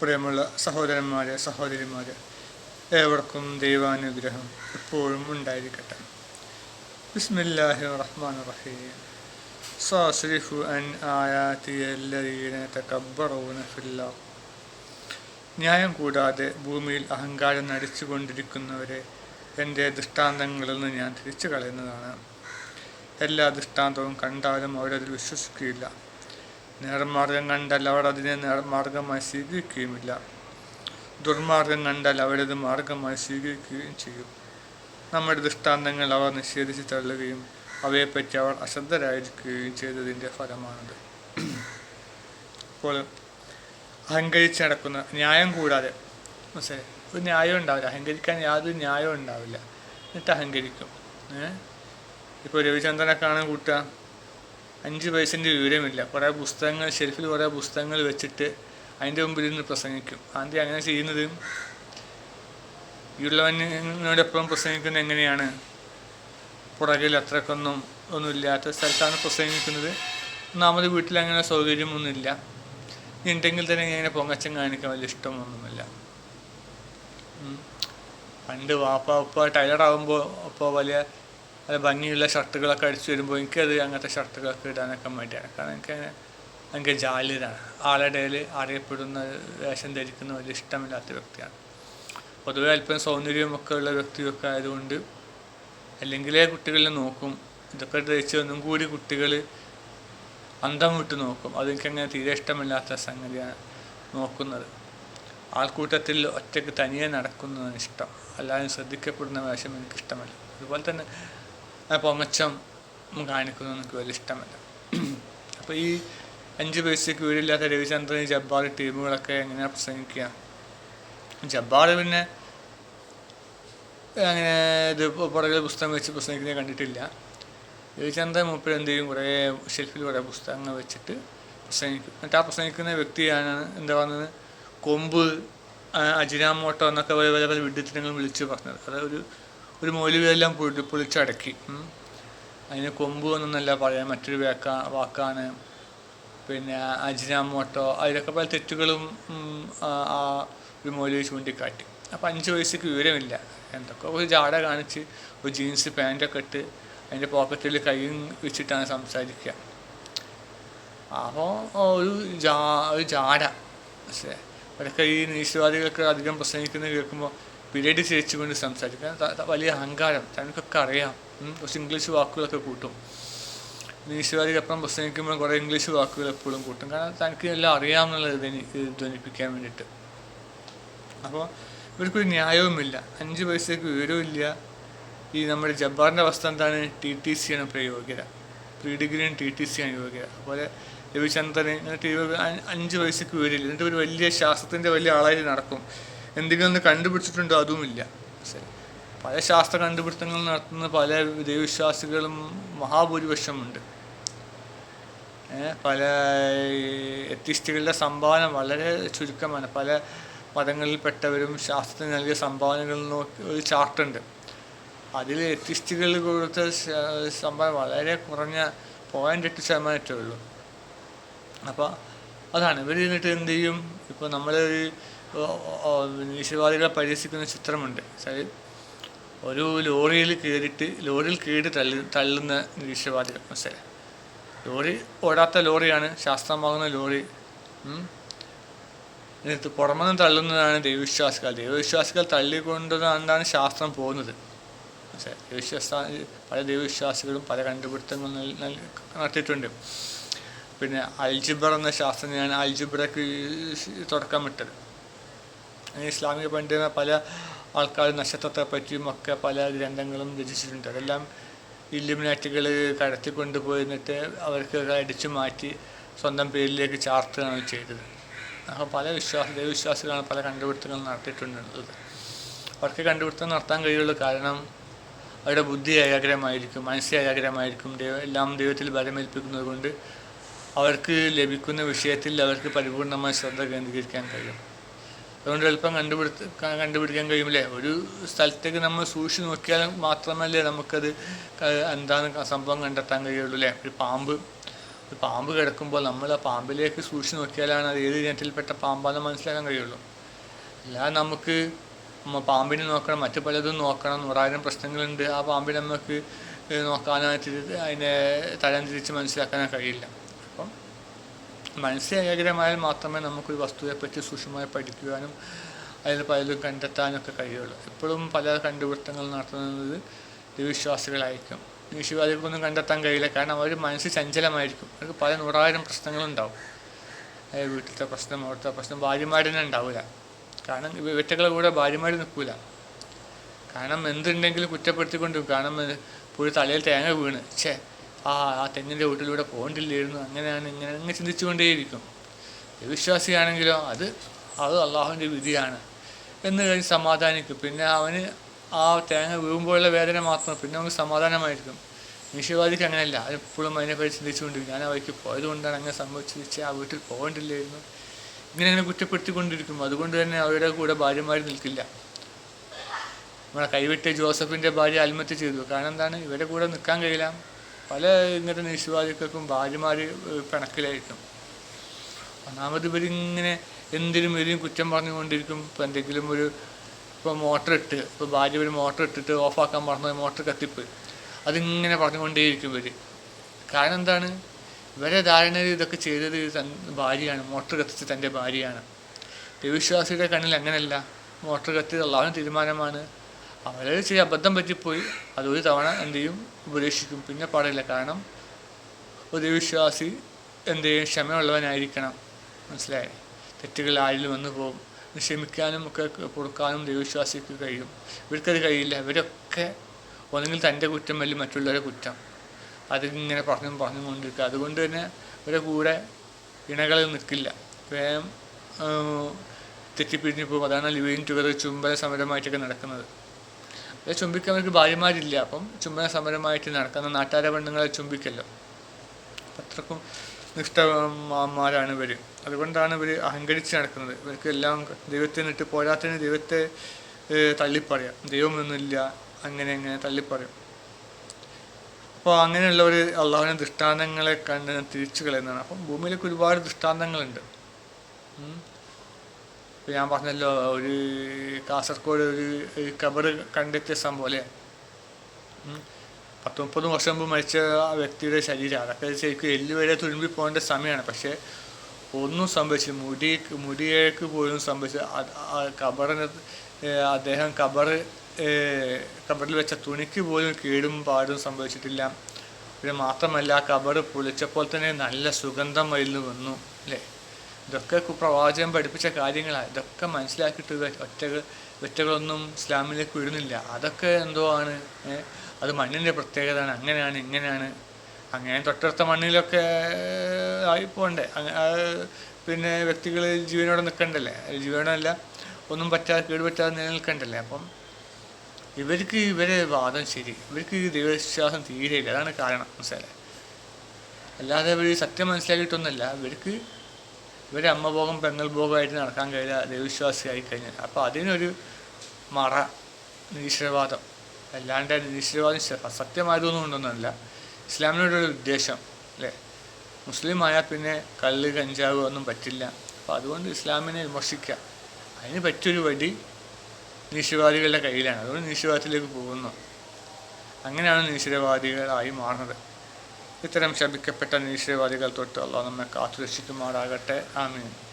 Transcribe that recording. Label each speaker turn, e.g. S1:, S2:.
S1: പ്രിയമുള്ള സഹോദരന്മാരെ സഹോദരിമാരെ ഏവർക്കും ദൈവാനുഗ്രഹം എപ്പോഴും ഉണ്ടായിരിക്കട്ടെ. ബിസ്മില്ലാഹി റഹ്മാൻ റഹീം സാസ്രിഫു അൻ ഫില്ലാ ന്യായം കൂടാതെ ഭൂമിയിൽ അഹങ്കാരം നടിച്ചുകൊണ്ടിരിക്കുന്നവരെ എന്റെ ദൃഷ്ടാന്തങ്ങളിൽ നിന്ന് ഞാൻ തിരിച്ചു കളയുന്നതാണ് എല്ലാ ദൃഷ്ടാന്തവും കണ്ടാലും അവരതിൽ വിശ്വസിക്കുകയില്ല. നേർമാർഗം കണ്ടാൽ അവർ അതിനെ നേർമാർഗമായി സ്വീകരിക്കുകയുമില്ല. ദുർമാർഗം കണ്ടാൽ അവരത് മാർഗമായി സ്വീകരിക്കുകയും ചെയ്യും. നമ്മുടെ ദൃഷ്ടാന്തങ്ങൾ അവർ നിഷേധിച്ച് തള്ളുകയും അവയെപ്പറ്റി അവർ അശ്രദ്ധരായിരിക്കുകയും ചെയ്തതിന്റെ ഫലമാണത്. അപ്പോൾ അഹങ്കരിച്ച് നടക്കുന്ന ന്യായം കൂടാതെ മനസ്സിലായി? ഒരു ന്യായം ഉണ്ടാവില്ല. അഹങ്കരിക്കാൻ യാതൊരു ന്യായവും ഉണ്ടാവില്ല. എന്നിട്ട് അഹങ്കരിക്കും. ഏഹ് ഇപ്പോൾ രവിചന്ദ്രനെ കാണാൻ കൂട്ടുക. അഞ്ച് പൈസന്റെ വിവരമില്ല. കുറേ പുസ്തകങ്ങൾ ഷെൽഫിൽ കുറേ പുസ്തകങ്ങൾ വെച്ചിട്ട് അതിന്റെ മുമ്പിൽ നിന്ന് പ്രസംഗിക്കും. ആദ്യം അങ്ങനെ ചെയ്യുന്നത് ഉള്ളവനോടൊപ്പം പ്രസംഗിക്കുന്നത് എങ്ങനെയാണ്? പുറകിൽ അത്രക്കൊന്നും ഒന്നുമില്ലാത്ത സ്ഥലത്താണ് പ്രസംഗിക്കുന്നത്. ഒന്നാമത് വീട്ടിൽ അങ്ങനെ സൗകര്യമൊന്നുമില്ല. ഉണ്ടെങ്കിൽ തന്നെ ഇങ്ങനെ പൊങ്ങച്ചം കാണിക്കാൻ വലിയ ഇഷ്ടമൊന്നുമില്ല. പണ്ട് വാപ്പ ഉപ്പ ടൈലറാകുമ്പോൾ ഇപ്പോൾ വലിയ നല്ല ഭംഗിയുള്ള ഷർട്ടുകളൊക്കെ അടിച്ചു വരുമ്പോൾ എനിക്കത് അങ്ങനത്തെ ഷർട്ടുകളൊക്കെ ഇടാനൊക്കെ മടിയാണ്. കാരണം എനിക്ക് അങ്ങനെ എനിക്ക് ജാലിയതാണ്. ആളുടെ ഇടയിൽ അറിയപ്പെടുന്ന വേഷം ധരിക്കുന്ന വലിയ ഇഷ്ടമില്ലാത്ത വ്യക്തിയാണ്. പൊതുവെ അല്പം സൗന്ദര്യമൊക്കെ ഉള്ള വ്യക്തിയൊക്കെ ആയതുകൊണ്ട് അല്ലെങ്കിലേ കുട്ടികളെ നോക്കും. ഇതൊക്കെ ധരിച്ച് ഒന്നും കൂടി കുട്ടികൾ അന്തം വിട്ട് നോക്കും. അതെനിക്കങ്ങനെ തീരെ ഇഷ്ടമില്ലാത്ത സംഗതിയാണ് നോക്കുന്നത്. ആൾക്കൂട്ടത്തിൽ ഒറ്റയ്ക്ക് തനിയെ നടക്കുന്നതാണ് ഇഷ്ടം. അല്ലാതെ ശ്രദ്ധിക്കപ്പെടുന്ന വേഷം എനിക്കിഷ്ടമല്ല. അതുപോലെ തന്നെ പൊങ്ങച്ചം കാണിക്കുന്നത് എനിക്ക് വലിയ ഇഷ്ടമല്ല. അപ്പോൾ ഈ അഞ്ച് പൈസയ്ക്ക് വീടില്ലാത്ത രവിചന്ദ്രൻ ജബ്ബാർ ടീമുകളൊക്കെ എങ്ങനെയാണ് പ്രസംഗിക്കുക? ജബ്ബാർ പിന്നെ അങ്ങനെ ഇത് പുറകിൽ പുസ്തകം വെച്ച് പ്രസംഗിക്കുന്നത് കണ്ടിട്ടില്ല. രവിചന്ദ്രൻ മൂപ്പർ എന്ത് ചെയ്യും? കുറേ ഷെൽഫിൽ കുറേ പുസ്തകങ്ങൾ വെച്ചിട്ട് പ്രസംഗിക്കും. എന്നിട്ട് ആ പ്രസംഗിക്കുന്ന വ്യക്തിയാണ് എന്താ പറയുന്നത് കൊമ്പ് അജിനാമോട്ടോ എന്നൊക്കെ പല പല പല വിഡ്ഢിത്തരങ്ങൾ വിളിച്ച് പറഞ്ഞത്. അത് ഒരു ഒരു മൗലികയെല്ലാം പൊടി പൊളിച്ചടക്കി. അതിന് കൊമ്പ് എന്നൊന്നല്ല പറയാൻ മറ്റൊരു വാക്കാ വാക്കാണ്. പിന്നെ അജിനാമോട്ടോ അതിലൊക്കെ പല തെറ്റുകളും ആ ഒരു മൗലിക ചൂണ്ടിക്കാട്ടി. അപ്പം അഞ്ച് വയസ്സേക്ക് വിവരമില്ല. എന്തൊക്കെ ഒരു ജാട കാണിച്ച് ഒരു ജീൻസ് പാന്റൊക്കെ ഇട്ട് അതിന്റെ പോക്കറ്റിൽ കൈയും വെച്ചിട്ടാണ് സംസാരിക്കുക അപ്പോൾ ഒരു ജാ ഒരു ജാട. പക്ഷേ അവരൊക്കെ ഈ നിരീശ്വരവാദികളൊക്കെ അധികം പ്രസംഗിക്കുന്നത് കേൾക്കുമ്പോൾ പിരീഡ് ചിരിച്ചുകൊണ്ട് സംസാരിക്കും. വലിയ അഹങ്കാരം. തനിക്കൊക്കെ അറിയാം. കുറച്ച് ഇംഗ്ലീഷ് വാക്കുകളൊക്കെ കൂട്ടും. നിരീശ്വരവാദികൾ എപ്പോഴും പ്രസംഗിക്കുമ്പോൾ കുറേ ഇംഗ്ലീഷ് വാക്കുകൾ എപ്പോഴും കൂട്ടും. കാരണം തനിക്ക് എല്ലാം അറിയാമെന്നുള്ളത് ധ്വനിപ്പിക്കാൻ വേണ്ടിയിട്ട്. അപ്പോൾ ഇവർക്കൊരു ന്യായവുമില്ല. അഞ്ച് പൈസയ്ക്ക് വിവരവുമില്ല. ഈ നമ്മുടെ ജബ്ബാറിന്റെ അവസ്ഥ എന്താണ്? ടി ടി സി ആണ് ഇപ്പോൾ യോഗ്യത പ്രീ ഡിഗ്രിയും ടി ടി സി ആണ് യോഗ്യത. അതുപോലെ രവിചന്ദ്രൻ എന്നിട്ട് അഞ്ച് പൈസയ്ക്ക് വിവരമില്ല. എന്നിട്ട് ഒരു വലിയ ശാസ്ത്രത്തിന്റെ വലിയ ആളായിട്ട് നടക്കും. എന്തെങ്കിലും ഒന്ന് കണ്ടുപിടിച്ചിട്ടുണ്ടോ അതുമില്ല. ശരി. പല ശാസ്ത്ര കണ്ടുപിടുത്തങ്ങൾ നടത്തുന്ന പല ദൈവവിശ്വാസികളും മഹാഭൂരിപക്ഷമുണ്ട്. പല എത്തിസ്റ്റുകളുടെ സംഭാവന വളരെ ചുരുക്കമാണ്. പല മതങ്ങളിൽപ്പെട്ടവരും ശാസ്ത്രത്തിന് നൽകിയ സംഭാവനകൾ നോക്കി ഒരു ചാർട്ടുണ്ട്. അതിൽ എത്തിസ്റ്റുകൾ കൊടുത്ത സംഭാവന വളരെ കുറഞ്ഞ പോയിന്റ് എട്ട് ശതമാനമേ ഉള്ളൂ. അപ്പോൾ അതാണ്. ഇവർ എന്നിട്ട് എന്ത് ചെയ്യും? ഇപ്പോൾ നമ്മൾ നിരീശ്വരവാദികളെ പരിഹസിക്കുന്ന ചിത്രമുണ്ട്. ഒരു ലോറിയിൽ കയറിയിട്ട് ലോറിയിൽ കയറി തള്ളി തള്ളുന്ന നിരീശ്വരവാദികൾ മനസ്സിലായി? ലോറി ഓടാത്ത ലോറിയാണ് ശാസ്ത്രമാകുന്ന ലോറി. എന്നിട്ട് പുറമെന്ന് തള്ളുന്നതാണ് ദൈവവിശ്വാസികൾ. ദൈവവിശ്വാസികൾ തള്ളിക്കൊണ്ടതാണ് ശാസ്ത്രം പോകുന്നത്. മനസ്സിലായോ? ദൈവവിശ്വാസ പല ദൈവവിശ്വാസികളും പല നൽ- നടത്തിയിട്ടുണ്ട്. പിന്നെ അൽജിബർ എന്ന ശാസ്ത്രജ്ഞനാണ് അൽജിബ്രക്ക് തുടക്കം വിട്ടത് അങ്ങനെ ഇസ്ലാമിക പണ്ഡിത പല ആൾക്കാർ നക്ഷത്രത്തെ പറ്റിയും ഒക്കെ പല ഗ്രന്ഥങ്ങളും രചിച്ചിട്ടുണ്ട്. അതെല്ലാം ഇല്ലുമിനാറ്റുകൾ കടത്തി എന്നിട്ട് അവർക്ക് അടിച്ചു മാറ്റി സ്വന്തം പേരിലേക്ക് ചാർത്തുകയാണ് ചെയ്തത്. അപ്പോൾ പല വിശ്വാസ ദൈവവിശ്വാസികളാണ് പല കണ്ടുപിടുത്തങ്ങൾ നടത്തിയിട്ടുള്ളത്. അവർക്ക് കണ്ടുപിടുത്തം നടത്താൻ കഴിയുള്ളൂ. കാരണം അവരുടെ ബുദ്ധി ഏകാഗ്രമായിരിക്കും മനസ്സ് ഏകാഗ്രമായിരിക്കും. ദൈവ എല്ലാം ദൈവത്തിൽ ബലമേൽപ്പിക്കുന്നത് കൊണ്ട് അവർക്ക് ലഭിക്കുന്ന വിഷയത്തിൽ അവർക്ക് പരിപൂർണമായ ശ്രദ്ധ കേന്ദ്രീകരിക്കാൻ കഴിയും. അതുകൊണ്ട് എളുപ്പം കണ്ടുപിടുത്ത കണ്ടുപിടിക്കാൻ കഴിയുമല്ലേ? ഒരു സ്ഥലത്തേക്ക് നമ്മൾ സൂക്ഷിച്ച് നോക്കിയാൽ മാത്രമല്ലേ നമുക്കത് എന്താണ് സംഭവം കണ്ടെത്താൻ കഴിയുള്ളൂ അല്ലേ? ഒരു പാമ്പ് ഒരു പാമ്പ് കിടക്കുമ്പോൾ നമ്മൾ ആ പാമ്പിലേക്ക് സൂക്ഷിച്ച് നോക്കിയാലാണ് അത് ഏത് ഇനത്തിൽപ്പെട്ട പാമ്പാണെന്ന് മനസ്സിലാക്കാൻ കഴിയുള്ളൂ. അല്ലാതെ നമുക്ക് പാമ്പിനെ നോക്കണം മറ്റു പലതും നോക്കണം നൂറായിരം പ്രശ്നങ്ങളുണ്ട്. ആ പാമ്പിനെ നമുക്ക് നോക്കാനായിട്ട് അതിനെ തരം തിരിച്ച് മനസ്സിലാക്കാനോ കഴിയില്ല. അപ്പം മാത്രമേ നമുക്ക് ഒരു നമുക്കൊരു വസ്തുവെപ്പറ്റി സൂക്ഷ്മമായി പഠിക്കുവാനും അതിൽ പലതും കണ്ടെത്താനൊക്കെ കഴിയുള്ളൂ. എപ്പോഴും പല കണ്ടുപിടുത്തങ്ങൾ നടത്തുന്നത് ദൈവവിശ്വാസികളായിരിക്കും. വിശ്വാസികൾക്കൊന്നും കണ്ടെത്താൻ കഴിയില്ല. കാരണം അവർ മനസ്സ് ചഞ്ചലമായിരിക്കും. അവർക്ക് പല നൂറായിരം പ്രശ്നങ്ങളുണ്ടാവും. അതായത് വീട്ടിലത്തെ പ്രശ്നം അവിടുത്തെ പ്രശ്നം ഭാര്യമാർ തന്നെ ഉണ്ടാവില്ല. കാരണം വെറ്റകളെ കൂടെ ഭാര്യമാർ നിൽക്കില്ല കാരണം എന്തുണ്ടെങ്കിലും കുറ്റപ്പെടുത്തിക്കൊണ്ട് കാരണം പുഴ തലയിൽ തേങ്ങ വീണ്. ഛേ ആ ആ തെങ്ങിന്റെ വീട്ടിലൂടെ പോകണ്ടില്ലായിരുന്നു. അങ്ങനെയാണ് ഇങ്ങനെ അങ്ങ് ചിന്തിച്ചുകൊണ്ടേയിരിക്കും. വിശ്വാസിയാണെങ്കിലോ അത് അത് അള്ളാഹുവിന്റെ വിധിയാണ്. എന്ന് കഴിഞ്ഞ് സമാധാനിക്കും. പിന്നെ അവന് ആ തേങ്ങ വീഴുമ്പോഴുള്ള വേദന മാത്രം പിന്നെ അവന് സമാധാനമായിരിക്കും. നിഷേവാദിക്ക് അങ്ങനെയല്ല. എപ്പോഴും അതിനെപ്പറ്റി ചിന്തിച്ചുകൊണ്ടിരിക്കും. ഞാൻ ആ വഴിക്ക് പോയത് കൊണ്ടാണ് അങ്ങനെ സംഭവിച്ചിരിച്ച് ആ വീട്ടിൽ പോകണ്ടില്ലായിരുന്നു. ഇങ്ങനെ അങ്ങനെ കുറ്റപ്പെടുത്തിക്കൊണ്ടിരിക്കും. അതുകൊണ്ട് തന്നെ അവരുടെ കൂടെ ഭാര്യമാർ നിൽക്കില്ല. നമ്മളെ കൈവിട്ട് ജോസഫിന്റെ ഭാര്യ ആത്മഹത്യ ചെയ്തു. കാരണം എന്താണ്? ഇവരുടെ കൂടെ നിൽക്കാൻ കഴിയില്ല. പല ഇങ്ങനത്തെ നിശ്ചയവാദികൾക്കും ഭാര്യമാർ പിണക്കിലായിരിക്കും. ഒന്നാമത് ഇവരിങ്ങനെ എന്തിനും ഇവരും കുറ്റം പറഞ്ഞുകൊണ്ടിരിക്കും. ഇപ്പം എന്തെങ്കിലും ഒരു ഇപ്പോൾ മോട്ടർ ഇട്ട് ഇപ്പോൾ ഭാര്യ ഒരു മോട്ടർ ഇട്ടിട്ട് ഓഫാക്കാൻ പറഞ്ഞ മോട്ടർ കത്തിപ്പ്. അതിങ്ങനെ പറഞ്ഞുകൊണ്ടേയിരിക്കും ഇവർ കാരണം എന്താണ്? ഇവരെ ധാരണയിൽ ഇതൊക്കെ ചെയ്തത് ഭാര്യയാണ്. മോട്ടർ കത്തിച്ച് തന്റെ ഭാര്യയാണ്. ദൈവവിശ്വാസിയുടെ കണ്ണിൽ അങ്ങനെയല്ല. മോട്ടർ കത്തിയത് അള്ളാഹുവിന്റെ തീരുമാനമാണ്. അവരെ ചെറിയ അബദ്ധം പറ്റിപ്പോയി. അത് ഒരു തവണ എന്ത് ചെയ്യും ഉപദേശിക്കും. പിന്നെ പാടില്ല. കാരണം ഒരു വിശ്വാസി എന്ത് ചെയ്യും ക്ഷമയുള്ളവനായിരിക്കണം. മനസ്സിലായി? തെറ്റുകൾ ആരിലും വന്നു പോകും. ക്ഷമിക്കാനും ഒക്കെ കൊടുക്കാനും ദൈവവിശ്വാസിക്ക് കഴിയും. ഇവർക്കത് കഴിയില്ല. ഇവരൊക്കെ ഒന്നെങ്കിൽ തന്റെ കുറ്റം അല്ലെങ്കിൽ മറ്റുള്ളവരെ കുറ്റം. അതിങ്ങനെ പറഞ്ഞും പറഞ്ഞും കൊണ്ടിരിക്കുക. അതുകൊണ്ട് തന്നെ ഇവരുടെ കൂടെ ഇണകളിൽ നിൽക്കില്ല. വേഗം തെറ്റിപ്പിരിഞ്ഞു പോകും. അതാണ് ലിവിങ് ടുഗദർ ചുംബല സമരമായിട്ടൊക്കെ നടക്കുന്നത്. ചുംബിക്കാൻ അവർക്ക് ഭാര്യമാരില്ല. അപ്പം ചുംബന സമരമായിട്ട് നടക്കുന്ന നാട്ടാര പെണ്ണുങ്ങളെ ചുംബിക്കല്ലോ. അത്രക്കും നിഷ്ഠമാരാണ് ഇവർ അതുകൊണ്ടാണ് ഇവർ അഹങ്കരിച്ച് നടക്കുന്നത്. ഇവർക്ക് എല്ലാം ദൈവത്തിന് ഇട്ട് പോരാത്തതിന് ദൈവത്തെ തള്ളിപ്പറയാം. ദൈവമൊന്നുമില്ല. അങ്ങനെ അങ്ങനെ തള്ളിപ്പറയും. അപ്പോൾ അങ്ങനെയുള്ളവർ അള്ളാഹുവിന്റെ ദൃഷ്ടാന്തങ്ങളെ കണ്ട് തിരിച്ചു കളയുന്നതാണ്. അപ്പം ഭൂമിയിലേക്ക് ഒരുപാട് ദൃഷ്ടാന്തങ്ങളുണ്ട്. ഇപ്പൊ ഞാൻ പറഞ്ഞല്ലോ ഒരു കാസർഗോഡ് ഒരു കബറ് കണ്ടെത്തിയ സംഭവം അല്ലേ. പത്ത് മുപ്പത് വർഷം മുമ്പ് മരിച്ച ആ വ്യക്തിയുടെ ശരീരം അതൊക്കെ ശരിക്കും എല്ല് വരെ തുരുമ്പി പോകേണ്ട സമയമാണ്. പക്ഷേ ഒന്നും സംഭവിച്ചു മുടി മുടിയേക്ക് പോലും സംഭവിച്ചു കബറിന് അദ്ദേഹം കബറ് കബറിൽ വെച്ച തുണിക്ക് പോലും കേടും പാടും സംഭവിച്ചിട്ടില്ല. പിന്നെ മാത്രമല്ല കബറ് പൊളിച്ചപ്പോൾ തന്നെ നല്ല സുഗന്ധം അതിൽ വന്നു അല്ലേ? ഇതൊക്കെ പ്രവാചകം പ്രവാചകൻ പഠിപ്പിച്ച കാര്യങ്ങളാണ് ഇതൊക്കെ മനസ്സിലാക്കിയിട്ട് ഒറ്റ ഒറ്റകൾ ഒറ്റകളൊന്നും ഇസ്ലാമിലേക്ക് വിടുന്നില്ല. അതൊക്കെ എന്തോ ആണ് അത് മണ്ണിന്റെ പ്രത്യേകതയാണ്. അങ്ങനെയാണ് ഇങ്ങനെയാണ്. അങ്ങനെ തൊട്ടടുത്ത മണ്ണിലൊക്കെ ആയി അങ്ങ- പിന്നെ വ്യക്തികൾ ജീവനോടെ നിൽക്കണ്ടല്ലേ? ജീവനോടല്ല ഒന്നും പറ്റാതെ കേടുപറ്റാതെ നിലനിൽക്കണ്ടല്ലേ? അപ്പം ഇവർക്ക് ഇവരെ വാദം ശരി. ഇവർക്ക് ദൈവവിശ്വാസം തീരെയില്ല അതാണ് കാരണം. മനസ്സിലായി അല്ലാതെ ഇവർ സത്യം മനസ്സിലാക്കിയിട്ടൊന്നുമല്ല. ഇവർക്ക് ഇവരെ അമ്മ ഭോഗം പെങ്ങൾ ഭോഗമായിട്ട് നടക്കാൻ കഴിയില്ല ദൈവവിശ്വാസിയായി കഴിഞ്ഞാൽ അപ്പോൾ അതിനൊരു മറ നിരീശ്വരവാദം. അല്ലാണ്ട് നിരീശ്വരവാദം സത്യമായതൊന്നും ഉണ്ടെന്നല്ല. ഇസ്ലാമിനോടൊരു ഉദ്ദേശം അല്ലേ? മുസ്ലിം ആയാൽ പിന്നെ കള്ള് കഞ്ചാവ് ഒന്നും പറ്റില്ല. അപ്പോൾ അതുകൊണ്ട് ഇസ്ലാമിനെ വിമർശിക്കുക അതിന് പറ്റിയൊരു വഴി നിരീശ്വരവാദികളുടെ കയ്യിലാണ്. അതുകൊണ്ട് നിരീശ്വരവാദത്തിലേക്ക് പോകുന്നു. അങ്ങനെയാണ് നിരീശ്വരവാദികളായി മാറുന്നത്. ഇത്തരം ശപിക്കപ്പെട്ട നിരീശ്വരവാദികൾ തൊട്ട് അള്ളാഹ് നമ്മെ കാത്തുരക്ഷിക്കുമാറാകട്ടെ. ആമീൻ.